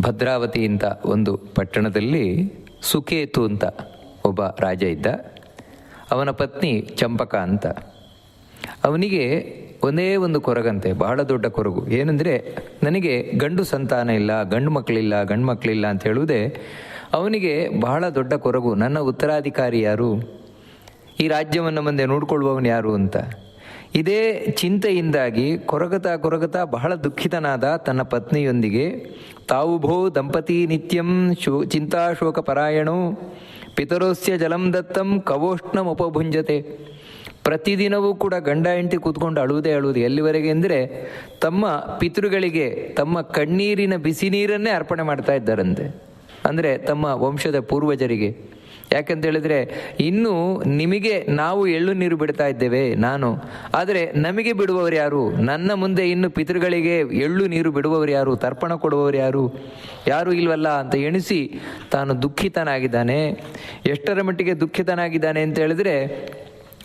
ಭದ್ರಾವತಿ ಅಂತ ಒಂದು ಪಟ್ಟಣದಲ್ಲಿ ಸುಕೇತು ಅಂತ ಒಬ್ಬ ರಾಜ ಇದ್ದ. ಅವನ ಪತ್ನಿ ಚಂಪಕ ಅಂತ. ಅವನಿಗೆ ಒಂದೇ ಒಂದು ಕೊರಗಂತೆ, ಬಹಳ ದೊಡ್ಡ ಕೊರಗು. ಏನಂದರೆ, ನನಗೆ ಗಂಡು ಸಂತಾನ ಇಲ್ಲ, ಗಂಡು ಮಕ್ಕಳಿಲ್ಲ ಗಂಡು ಮಕ್ಕಳಿಲ್ಲ ಅಂತ ಹೇಳುವುದೇ ಅವನಿಗೆ ಬಹಳ ದೊಡ್ಡ ಕೊರಗು. ನನ್ನ ಉತ್ತರಾಧಿಕಾರಿ ಯಾರು? ಈ ರಾಜ್ಯವನ್ನು ಮುಂದೆ ನೋಡ್ಕೊಳ್ಳುವವನು ಯಾರು ಅಂತ. ಇದೇ ಚಿಂತೆಯಿಂದಾಗಿ ಕೊರಗತಾ ಕೊರಗತಾ ಬಹಳ ದುಃಖಿತನಾದ ತನ್ನ ಪತ್ನಿಯೊಂದಿಗೆ, ತಾವು ಭೋ ದಂಪತಿ ನಿತ್ಯಂ ಶೋ ಚಿಂತಾಶೋಕ ಪರಾಯಣೋ ಪಿತರೋಸ್ಯ ಜಲಂ ದತ್ತಂ ಕವೋಷ್ಣಂ ಉಪಭುಂಜತೆ ಪ್ರತಿದಿನವೂ ಕೂಡ ಗಂಡ ಹೆಂಡತಿ ಕೂತ್ಕೊಂಡು ಅಳುವುದೇ ಅಳುವುದು. ಎಲ್ಲಿವರೆಗೆ ಅಂದರೆ ತಮ್ಮ ಪಿತೃಗಳಿಗೆ ತಮ್ಮ ಕಣ್ಣೀರಿನ ಬಿಸಿ ನೀರನ್ನೇ ಅರ್ಪಣೆ ಮಾಡ್ತಾ ಇದ್ದಾರಂತೆ. ಅಂದರೆ ತಮ್ಮ ವಂಶದ ಪೂರ್ವಜರಿಗೆ. ಯಾಕಂತ ಹೇಳಿದ್ರೆ ಇನ್ನು ನಿಮಗೆ ನಾವು ಎಳ್ಳು ನೀರು ಬಿಡ್ತಾ ಇದ್ದೇವೆ, ನಾನು. ಆದರೆ ನಮಗೆ ಬಿಡುವವರು ಯಾರು? ನನ್ನ ಮುಂದೆ ಇನ್ನು ಪಿತೃಗಳಿಗೆ ಎಳ್ಳು ನೀರು ಬಿಡುವವರು ಯಾರು? ತರ್ಪಣ ಕೊಡುವವರು ಯಾರು? ಯಾರು ಇಲ್ವಲ್ಲ ಅಂತ ಎಣಿಸಿ ತಾನು ದುಃಖಿತನಾಗಿದ್ದಾನೆ. ಎಷ್ಟರ ಮಟ್ಟಿಗೆ ದುಃಖಿತನಾಗಿದ್ದಾನೆ ಅಂತ ಹೇಳಿದ್ರೆ,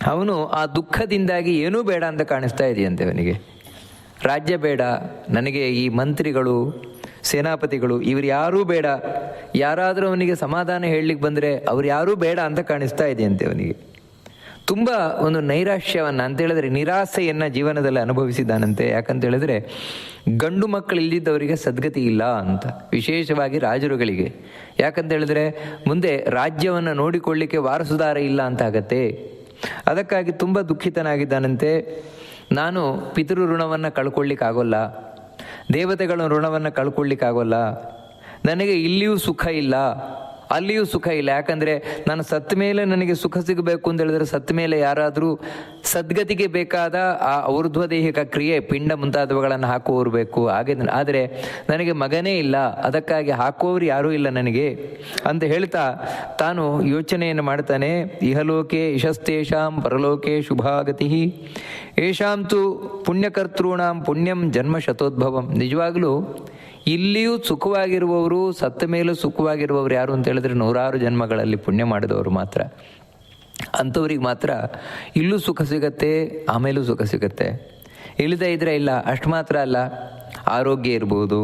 ಅವನು ಆ ದುಃಖದಿಂದಾಗಿ ಏನೂ ಬೇಡ ಅಂತ ಕಾಣಿಸ್ತಾ ಇದೆಯಂತೆ ಅವನಿಗೆ. ರಾಜ್ಯ ಬೇಡ, ನನಗೆ ಈ ಮಂತ್ರಿಗಳು, ಸೇನಾಪತಿಗಳು, ಇವರು ಯಾರೂ ಬೇಡ. ಯಾರಾದರೂ ಅವನಿಗೆ ಸಮಾಧಾನ ಹೇಳಲಿಕ್ಕೆ ಬಂದರೆ ಅವ್ರು ಯಾರೂ ಬೇಡ ಅಂತ ಕಾಣಿಸ್ತಾ ಇದೆಯಂತೆ ಅವನಿಗೆ. ತುಂಬ ಒಂದು ನೈರಾಶ್ಯವನ್ನು ಅಂತ ಹೇಳಿದ್ರೆ ನಿರಾಸೆಯನ್ನು ಜೀವನದಲ್ಲಿ ಅನುಭವಿಸಿದ್ದಾನಂತೆ. ಯಾಕಂತ ಹೇಳಿದ್ರೆ ಗಂಡು ಮಕ್ಕಳು ಇಲ್ಲದಿದ್ದವರಿಗೆ ಸದ್ಗತಿ ಇಲ್ಲ ಅಂತ, ವಿಶೇಷವಾಗಿ ರಾಜರುಗಳಿಗೆ. ಯಾಕಂತ ಹೇಳಿದ್ರೆ ಮುಂದೆ ರಾಜ್ಯವನ್ನು ನೋಡಿಕೊಳ್ಳಿಕ್ಕೆ ವಾರಸುದಾರ ಇಲ್ಲ ಅಂತ ಆಗತ್ತೆ. ಅದಕ್ಕಾಗಿ ತುಂಬ ದುಃಖಿತನಾಗಿದ್ದಾನಂತೆ. ನಾನು ಪಿತೃ ಋಣವನ್ನು ಕಳ್ಕೊಳ್ಳಿಕ್ಕಾಗೋಲ್ಲ, ದೇವತೆಗಳ ಋಣವನ್ನು ಕಳ್ಕೊಳ್ಳಿಕ್ಕಾಗೋಲ್ಲ ನನಗೆ ಇಲ್ಲಿಯೂ ಸುಖ ಇಲ್ಲ, ಅಲ್ಲಿಯೂ ಸುಖ ಇಲ್ಲ. ಯಾಕಂದರೆ ನಾನು ಸತ್ತ ಮೇಲೆ ನನಗೆ ಸುಖ ಸಿಗಬೇಕು ಅಂತ ಹೇಳಿದ್ರೆ ಸತ್ತ ಮೇಲೆ ಯಾರಾದರೂ ಸದ್ಗತಿಗೆ ಬೇಕಾದ ಆ ಊರ್ಧ್ವದೇಹಿಕ ಕ್ರಿಯೆ, ಪಿಂಡ ಮುಂತಾದವುಗಳನ್ನು ಹಾಕುವವರು ಬೇಕು. ಹಾಗೆ ಆದರೆ ನನಗೆ ಮಗನೇ ಇಲ್ಲ, ಅದಕ್ಕಾಗಿ ಹಾಕುವವರು ಯಾರೂ ಇಲ್ಲ ನನಗೆ ಅಂತ ಹೇಳ್ತಾ ತಾನು ಯೋಚನೆಯನ್ನು ಮಾಡ್ತಾನೆ. ಇಹಲೋಕೆ ಯಶಸ್ತೇಷಾಂ ಪರಲೋಕೆ ಶುಭಾಗತಿ. ಪುಣ್ಯಕರ್ತೃಣಾಂ ಪುಣ್ಯಕರ್ತॄಣಾಂ ಪುಣ್ಯಂ ಜನ್ಮ ಶತೋದ್ಭವಂ. ನಿಜವಾಗಲೂ ಇಲ್ಲಿಯೂ ಸುಖವಾಗಿರುವವರು, ಸತ್ತ ಮೇಲೂ ಸುಖವಾಗಿರುವವರು ಯಾರು ಅಂತ ಹೇಳಿದ್ರೆ ನೂರಾರು ಜನ್ಮಗಳಲ್ಲಿ ಪುಣ್ಯ ಮಾಡಿದವರು ಮಾತ್ರ. ಅಂಥವ್ರಿಗೆ ಮಾತ್ರ ಇಲ್ಲೂ ಸುಖ ಸಿಗತ್ತೆ, ಆಮೇಲೂ ಸುಖ ಸಿಗತ್ತೆ. ಇಲ್ಲದೇ ಇದ್ರೆ ಇಲ್ಲ, ಅಷ್ಟು ಮಾತ್ರ ಅಲ್ಲ. ಆರೋಗ್ಯ ಇರ್ಬೋದು,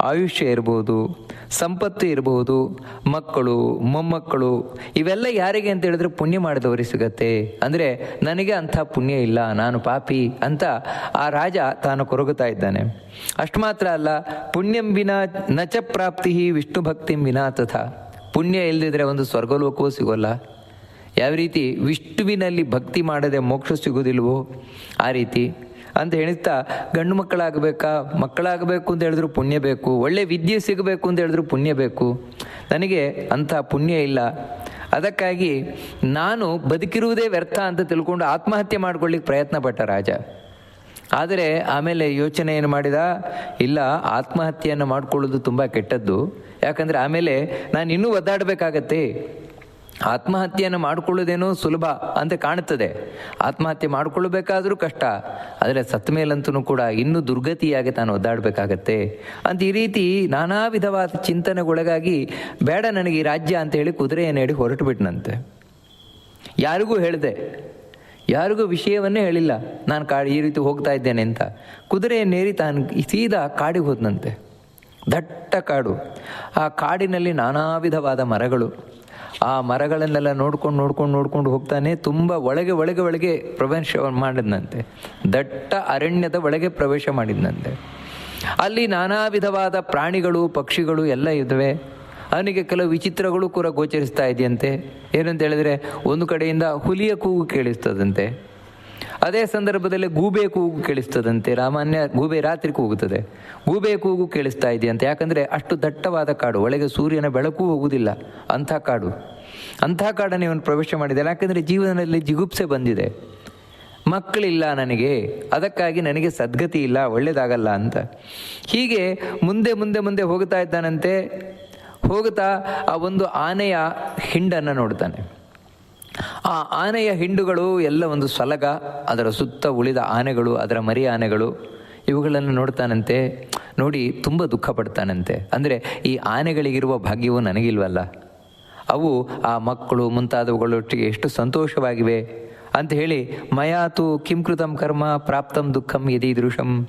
ಆಯುಷ್ಯ ಇರ್ಬೋದು ಸಂಪತ್ತು ಇರಬಹುದು, ಮಕ್ಕಳು, ಮೊಮ್ಮಕ್ಕಳು, ಇವೆಲ್ಲ ಯಾರಿಗೆ ಅಂತ ಹೇಳಿದ್ರೆ ಪುಣ್ಯ ಮಾಡಿದವರಿಗೆ ಸಿಗತ್ತೆ. ಅಂದರೆ ನನಗೆ ಅಂಥ ಪುಣ್ಯ ಇಲ್ಲ, ನಾನು ಪಾಪಿ ಅಂತ ಆ ರಾಜ ತಾನು ಕೊರಗುತ್ತಾ ಇದ್ದಾನೆ. ಅಷ್ಟು ಮಾತ್ರ ಅಲ್ಲ, ಪುಣ್ಯಂ ವಿನಾ ನಚ ಪ್ರಾಪ್ತಿ ವಿಷ್ಣು ಭಕ್ತಿಂ ವಿನಾ ತಥಾ. ಪುಣ್ಯ ಇಲ್ಲದಿದ್ರೆ ಒಂದು ಸ್ವರ್ಗಲೋಕವೂ ಸಿಗೋಲ್ಲ. ಯಾವ ರೀತಿ ವಿಷ್ಣುವಿನಲ್ಲಿ ಭಕ್ತಿ ಮಾಡದೆ ಮೋಕ್ಷ ಸಿಗೋದಿಲ್ವೋ, ಆ ರೀತಿ. ಅಂತ ಹೇಳುತ್ತಾ ಗಂಡು ಮಕ್ಕಳಾಗಬೇಕಾ? ಮಕ್ಕಳಾಗಬೇಕು ಅಂತ ಹೇಳಿದ್ರು ಪುಣ್ಯ ಬೇಕು. ಒಳ್ಳೆ ವಿದ್ಯೆ ಸಿಗಬೇಕು ಅಂತ ಹೇಳಿದ್ರು ಪುಣ್ಯ ಬೇಕು. ನನಗೆ ಅಂಥ ಪುಣ್ಯ ಇಲ್ಲ. ಅದಕ್ಕಾಗಿ ನಾನು ಬದುಕಿರುವುದೇ ವ್ಯರ್ಥ ಅಂತ ತಿಳ್ಕೊಂಡು ಆತ್ಮಹತ್ಯೆ ಮಾಡ್ಕೊಳ್ಳಿಕ್ಕೆ ಪ್ರಯತ್ನ ಪಟ್ಟ ರಾಜ. ಆದರೆ ಆಮೇಲೆ ಯೋಚನೆ ಏನು ಮಾಡಿದ? ಇಲ್ಲ, ಆತ್ಮಹತ್ಯೆಯನ್ನು ಮಾಡಿಕೊಳ್ಳೋದು ತುಂಬ ಕೆಟ್ಟದ್ದು. ಯಾಕಂದರೆ ಆಮೇಲೆ ನಾನು ಇನ್ನೂ ಒದ್ದಾಡಬೇಕಾಗತ್ತೆ. ಆತ್ಮಹತ್ಯೆಯನ್ನು ಮಾಡಿಕೊಳ್ಳೋದೇನೋ ಸುಲಭ ಅಂತ ಕಾಣುತ್ತದೆ. ಆತ್ಮಹತ್ಯೆ ಮಾಡಿಕೊಳ್ಳಬೇಕಾದರೂ ಕಷ್ಟ. ಆದರೆ ಸತ್ತ ಮೇಲಂತೂ ಕೂಡ ಇನ್ನೂ ದುರ್ಗತಿಯಾಗಿ ತಾನು ಒದ್ದಾಡಬೇಕಾಗತ್ತೆ. ಅಂತ ಈ ರೀತಿ ನಾನಾ ವಿಧವಾದ ಚಿಂತನೆಗೊಳಗಾಗಿ ಬೇಡ ನನಗೆ ಈ ರಾಜ್ಯ ಅಂತ ಹೇಳಿ ಕುದುರೆಯನ್ನು ಹೇಳಿ ಹೊರಟು ಬಿಟ್ಟನಂತೆ ಯಾರಿಗೂ ಹೇಳಿದೆ. ಯಾರಿಗೂ ವಿಷಯವನ್ನೇ ಹೇಳಿಲ್ಲ. ನಾನು ಕಾಡು ಈ ರೀತಿ ಹೋಗ್ತಾ ಇದ್ದೇನೆ ಅಂತ. ಕುದುರೆಯನ್ನೇರಿ ತಾನು ಸೀದಾ ಕಾಡಿಗೆ ಹೋದನಂತೆ. ದಟ್ಟ ಕಾಡು. ಆ ಕಾಡಿನಲ್ಲಿ ನಾನಾ ವಿಧವಾದ ಮರಗಳು. ಆ ಮರಗಳನ್ನೆಲ್ಲ ನೋಡ್ಕೊಂಡು ನೋಡ್ಕೊಂಡು ನೋಡ್ಕೊಂಡು ಹೋಗ್ತಾನೆ. ತುಂಬ ಒಳಗೆ ಒಳಗೆ ಒಳಗೆ ಪ್ರವೇಶ ಮಾಡಿದ್ನಂತೆ. ದಟ್ಟ ಅರಣ್ಯದ ಒಳಗೆ ಪ್ರವೇಶ ಮಾಡಿದ್ನಂತೆ. ಅಲ್ಲಿ ನಾನಾ ವಿಧವಾದ ಪ್ರಾಣಿಗಳು, ಪಕ್ಷಿಗಳು ಎಲ್ಲ ಇದ್ದಾವೆ ಅವನಿಗೆ ಕೆಲವು ವಿಚಿತ್ರಗಳು ಕೂಡ ಗೋಚರಿಸ್ತಾ ಇದೆಯಂತೆ. ಏನಂತ ಹೇಳಿದ್ರೆ, ಒಂದು ಕಡೆಯಿಂದ ಹುಲಿಯ ಕೂಗು ಕೇಳಿಸ್ತದಂತೆ. ಅದೇ ಸಂದರ್ಭದಲ್ಲಿ ಗೂಬೆ ಕೂಗು ಕೇಳಿಸ್ತದಂತೆ. ರಾಮಾನ್ಯ ಗೂಬೆ ರಾತ್ರಿ ಕೂಗುತ್ತದೆ. ಗೂಬೆ ಕೂಗು ಕೇಳಿಸ್ತಾ ಇದೆಯಂತೆ. ಯಾಕಂದರೆ ಅಷ್ಟು ದಟ್ಟವಾದ ಕಾಡು. ಒಳಗೆ ಸೂರ್ಯನ ಬೆಳಕು ಹೋಗುವುದಿಲ್ಲ ಅಂಥ ಕಾಡು. ಅಂಥ ಕಾಡನ್ನು ಇವನು ಪ್ರವೇಶ ಮಾಡಿದ್ದಾನೆ. ಯಾಕಂದರೆ ಜೀವನದಲ್ಲಿ ಜಿಗುಪ್ಸೆ ಬಂದಿದೆ. ಮಕ್ಕಳಿಲ್ಲ ನನಗೆ. ಅದಕ್ಕಾಗಿ ನನಗೆ ಸದ್ಗತಿ ಇಲ್ಲ. ಒಳ್ಳೇದಾಗಲ್ಲ ಅಂತ. ಹೀಗೆ ಮುಂದೆ ಮುಂದೆ ಮುಂದೆ ಹೋಗ್ತಾ ಇದ್ದಾನಂತೆ. ಹೋಗ್ತಾ ಆ ಒಂದು ಆನೆಯ ಹಿಂಡನ್ನು ನೋಡ್ತಾನೆ. ಆ ಆನೆಯ ಹಿಂಡುಗಳು ಎಲ್ಲ ಒಂದು ಸಲಗ, ಅದರ ಸುತ್ತ ಉಳಿದ ಆನೆಗಳು, ಅದರ ಮರಿ ಆನೆಗಳು, ಇವುಗಳನ್ನು ನೋಡ್ತಾನಂತೆ. ನೋಡಿ, ತುಂಬ ದುಃಖ ಪಡ್ತಾನಂತೆ. ಅಂದರೆ ಈ ಆನೆಗಳಿಗಿರುವ ಭಾಗ್ಯವು ನನಗಿಲ್ವಲ್ಲ. ಅವು ಆ ಮಕ್ಕಳು ಮುಂತಾದವುಗಳೊಟ್ಟಿಗೆ ಎಷ್ಟು ಸಂತೋಷವಾಗಿವೆ. ಅಂತ ಹೇಳಿ, ಮಯಾತು ಕಿಂಕೃತಂ ಕರ್ಮ ಪ್ರಾಪ್ತಂ ದುಃಖಂ ಯದೀದೃಶಂ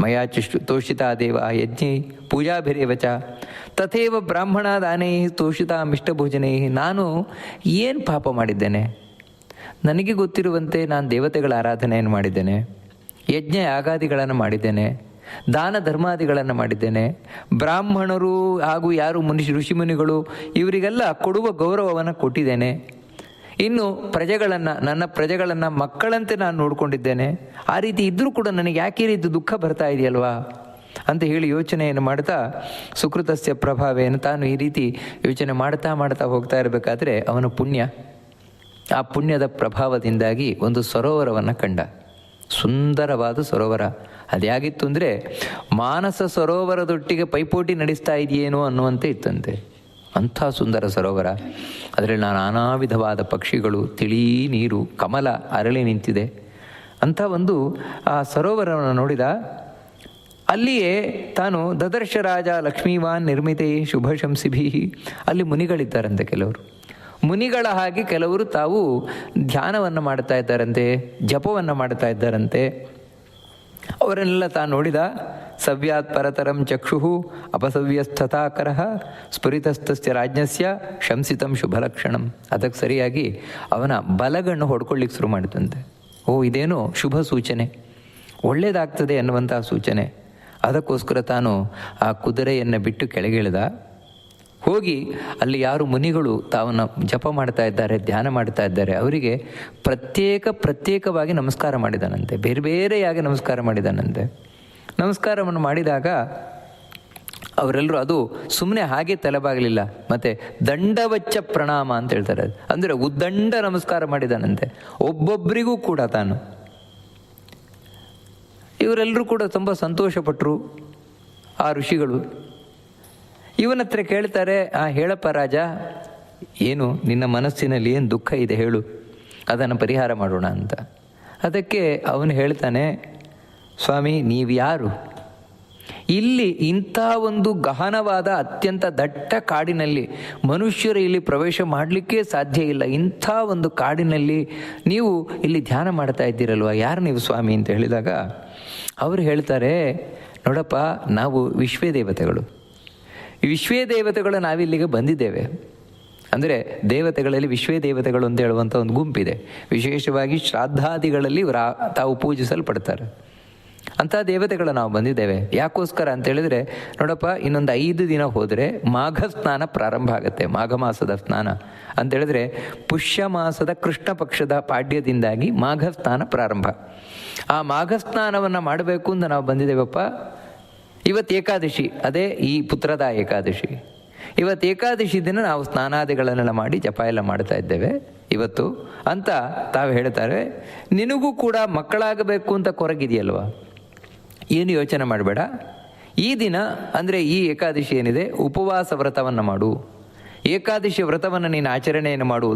ಮಯಾ ಚುಷ್ಟು ತೋಷಿತಾ ದೇವ ಯಜ್ಞೈ ಪೂಜಾಭಿರೇವ ತಥೇವ ಬ್ರಾಹ್ಮಣ ದಾನೈ ತೋಷಿತಾ ಮಿಷ್ಟಭೋಜನೈ ನಾನು ಏನು ಪಾಪ ಮಾಡಿದ್ದೇನೆ? ನನಗೆ ಗೊತ್ತಿರುವಂತೆ ನಾನು ದೇವತೆಗಳ ಆರಾಧನೆಯನ್ನು ಮಾಡಿದ್ದೇನೆ. ಯಜ್ಞ ಯಾಗಾದಿಗಳನ್ನು ಮಾಡಿದ್ದೇನೆ. ದಾನ ಧರ್ಮಾದಿಗಳನ್ನು ಮಾಡಿದ್ದೇನೆ. ಬ್ರಾಹ್ಮಣರು ಹಾಗೂ ಯಾರು ಮನುಷ್ಯ ಋಷಿಮುನಿಗಳು ಇವರಿಗೆಲ್ಲ ಕೊಡುವ ಗೌರವವನ್ನು ಕೊಟ್ಟಿದ್ದೇನೆ. ಇನ್ನು ಪ್ರಜೆಗಳನ್ನು, ನನ್ನ ಪ್ರಜೆಗಳನ್ನು ಮಕ್ಕಳಂತೆ ನಾನು ನೋಡಿಕೊಂಡಿದ್ದೇನೆ. ಆ ರೀತಿ ಇದ್ದರೂ ಕೂಡ ನನಗೆ ಯಾಕೆ ರೀತಿ ದುಃಖ ಬರ್ತಾ ಇದೆಯಲ್ವಾ? ಅಂತ ಹೇಳಿ ಯೋಚನೆಯನ್ನು ಮಾಡ್ತಾ ಸುಕೃತಸ್ಯ ಪ್ರಭಾವೇನು ತಾನು ಈ ರೀತಿ ಯೋಚನೆ ಮಾಡ್ತಾ ಮಾಡ್ತಾ ಹೋಗ್ತಾ ಇರಬೇಕಾದ್ರೆ ಅವನ ಪುಣ್ಯ. ಆ ಪುಣ್ಯದ ಪ್ರಭಾವದಿಂದಾಗಿ ಒಂದು ಸರೋವರವನ್ನು ಕಂಡ. ಸುಂದರವಾದ ಸರೋವರ. ಅದ್ಯಾಗಿತ್ತು ಅಂದರೆ ಮಾನಸ ಸರೋವರದೊಟ್ಟಿಗೆ ಪೈಪೋಟಿ ನಡೆಸ್ತಾ ಇದೆಯೇನೋ ಅನ್ನುವಂತೆ ಇತ್ತಂತೆ. ಅಂಥ ಸುಂದರ ಸರೋವರ. ಅದರಲ್ಲಿ ನಾನಾ ವಿಧವಾದ ಪಕ್ಷಿಗಳು, ತಿಳಿ, ನೀರು, ಕಮಲ, ಅರಳಿ ನಿಂತಿದೆ. ಅಂಥ ಒಂದು, ಆ ಸರೋವರವನ್ನು ನೋಡಿದ ಅಲ್ಲಿಯೇ ತಾನು ದದರ್ಶ ರಾಜ ಲಕ್ಷ್ಮೀವಾನ್ ನಿರ್ಮಿತೆ ಶುಭ ಶಂಸಿಭಿ ಅಲ್ಲಿ ಮುನಿಗಳಿದ್ದಾರಂತೆ ಕೆಲವರು. ಮುನಿಗಳ ಹಾಗೆ ಕೆಲವರು ತಾವು ಧ್ಯಾನವನ್ನು ಮಾಡ್ತಾ ಇದ್ದಾರಂತೆ, ಜಪವನ್ನು ಮಾಡ್ತಾ ಇದ್ದಾರಂತೆ. ಅವರನ್ನೆಲ್ಲ ತಾನು ನೋಡಿದ ಸವ್ಯಾತ್ ಪರತರಂ ಚಕ್ಷು ಅಪಸವ್ಯಸ್ಥತಾಕರ ಸ್ಫುರಿತಸ್ಥಸ್ಯ ರಾಜ್ಞಸ್ಯ ಶಂಸಿತಂ ಶುಭಲಕ್ಷಣಂ. ಅದಕ್ಕೆ ಸರಿಯಾಗಿ ಅವನ ಬಲಗಣ್ಣು ಹೊಡ್ಕೊಳ್ಳಿಕ್ಕೆ ಶುರು ಮಾಡಿದಂತೆ. ಓ, ಇದೇನು ಶುಭ ಸೂಚನೆ. ಒಳ್ಳೆಯದಾಗ್ತದೆ ಅನ್ನುವಂಥ ಸೂಚನೆ. ಅದಕ್ಕೋಸ್ಕರ ತಾನು ಆ ಕುದುರೆಯನ್ನು ಬಿಟ್ಟು ಕೆಳಗಿಳಿದ. ಹೋಗಿ ಅಲ್ಲಿ ಯಾರು ಮುನಿಗಳು ತಾವನ್ನ ಜಪ ಮಾಡ್ತಾ ಇದ್ದಾರೆ, ಧ್ಯಾನ ಮಾಡ್ತಾ ಇದ್ದಾರೆ, ಅವರಿಗೆ ಪ್ರತ್ಯೇಕ ಪ್ರತ್ಯೇಕವಾಗಿ ನಮಸ್ಕಾರ ಮಾಡಿದಾನಂತೆ. ಬೇರೆ ಬೇರೆಯಾಗಿ ನಮಸ್ಕಾರ ಮಾಡಿದಾನಂತೆ. ನಮಸ್ಕಾರವನ್ನು ಮಾಡಿದಾಗ ಅವರೆಲ್ಲರೂ ಅದು ಸುಮ್ಮನೆ ಹಾಗೆ ತಲೆಬಾಗಲಿಲ್ಲ. ಮತ್ತೆ ದಂಡವಚ್ಚ ಪ್ರಣಾಮ ಅಂತ ಹೇಳ್ತಾರೆ ಅಂದರೆ ಉದ್ದಂಡ ನಮಸ್ಕಾರ ಮಾಡಿದಾನಂತೆ. ಒಬ್ಬೊಬ್ಬರಿಗೂ ಕೂಡ ತಾನು. ಇವರೆಲ್ಲರೂ ಕೂಡ ತುಂಬ ಸಂತೋಷಪಟ್ಟರು ಆ ಋಷಿಗಳು. ಇವನ ಹತ್ರ ಕೇಳ್ತಾರೆ, ಆ, ಹೇಳಪ್ಪ ರಾಜ, ಏನು ನಿನ್ನ ಮನಸ್ಸಿನಲ್ಲಿ ಏನು ದುಃಖ ಇದೆ ಹೇಳು. ಅದನ್ನು ಪರಿಹಾರ ಮಾಡೋಣ ಅಂತ. ಅದಕ್ಕೆ ಅವನು ಹೇಳ್ತಾನೆ ಸ್ವಾಮಿ ನೀವು ಯಾರು ಇಲ್ಲಿ ಇಂಥ ಒಂದು ಗಹನವಾದ, ಅತ್ಯಂತ ದಟ್ಟ ಕಾಡಿನಲ್ಲಿ ಮನುಷ್ಯರು ಇಲ್ಲಿ ಪ್ರವೇಶ ಮಾಡಲಿಕ್ಕೆ ಸಾಧ್ಯ ಇಲ್ಲ. ಇಂಥ ಒಂದು ಕಾಡಿನಲ್ಲಿ ನೀವು ಇಲ್ಲಿ ಧ್ಯಾನ ಮಾಡ್ತಾ ಇದ್ದೀರಲ್ವ? ಯಾರು ನೀವು ಸ್ವಾಮಿ ಅಂತ ಹೇಳಿದಾಗ ಅವರು ಹೇಳ್ತಾರೆ, ನೋಡಪ್ಪ, ನಾವು ವಿಶ್ವೇ ದೇವತೆಗಳು ವಿಶ್ವೇ ದೇವತೆಗಳು ನಾವಿಲ್ಲಿಗೆ ಬಂದಿದ್ದೇವೆ. ಅಂದರೆ ದೇವತೆಗಳಲ್ಲಿ ವಿಶ್ವೇ ದೇವತೆಗಳು ಅಂತ ಹೇಳುವಂಥ ಒಂದು ಗುಂಪಿದೆ. ವಿಶೇಷವಾಗಿ ಶ್ರಾದ್ದಾದಿಗಳಲ್ಲಿ ರಾ, ತಾವು ಪೂಜಿಸಲ್ಪಡ್ತಾರೆ. ಅಂಥ ದೇವತೆಗಳು ನಾವು ಬಂದಿದ್ದೇವೆ. ಯಾಕೋಸ್ಕರ ಅಂತ ಹೇಳಿದ್ರೆ, ನೋಡಪ್ಪ, ಇನ್ನೊಂದು ಐದು ದಿನ ಹೋದರೆ ಮಾಘ ಸ್ನಾನ ಪ್ರಾರಂಭ ಆಗುತ್ತೆ, ಮಾಘ ಮಾಸದ ಸ್ನಾನ. ಅಂತ ಹೇಳಿದ್ರೆ, ಪುಷ್ಯ ಮಾಸದ ಕೃಷ್ಣ ಪಕ್ಷದ ಪಾಡ್ಯದಿಂದಾಗಿ ಮಾಘ ಸ್ನಾನ ಪ್ರಾರಂಭ. ಆ ಮಾಘ ಸ್ನಾನವನ್ನು ಮಾಡಬೇಕು ಅಂತ ನಾವು ಬಂದಿದ್ದೇವಪ್ಪ. ಇವತ್ತು ಏಕಾದಶಿ, ಅದೇ ಈ ಪುತ್ರದ ಏಕಾದಶಿ. ಇವತ್ತು ಏಕಾದಶಿ ದಿನ ನಾವು ಸ್ನಾನಾದಿಗಳನ್ನೆಲ್ಲ ಮಾಡಿ ಜಪ ಎಲ್ಲ ಮಾಡ್ತಾ ಇದ್ದೇವೆ ಇವತ್ತು. ಅಂತ ತಾವು ಹೇಳ್ತಾರೆ, ನಿನಗೂ ಕೂಡ ಮಕ್ಕಳಾಗಬೇಕು ಅಂತ ಕೊರಗಿದೆಯಲ್ವಾ? ಏನು ಯೋಚನೆ ಮಾಡಬೇಡ. ಈ ದಿನ ಅಂದರೆ ಈ ಏಕಾದಶಿ ಏನಿದೆ? ಉಪವಾಸ ವ್ರತವನ್ನು ಮಾಡು. ಏಕಾದಶಿ ವ್ರತವನ್ನು ನೀನು ಆಚರಣೆಯನ್ನು ಮಾಡು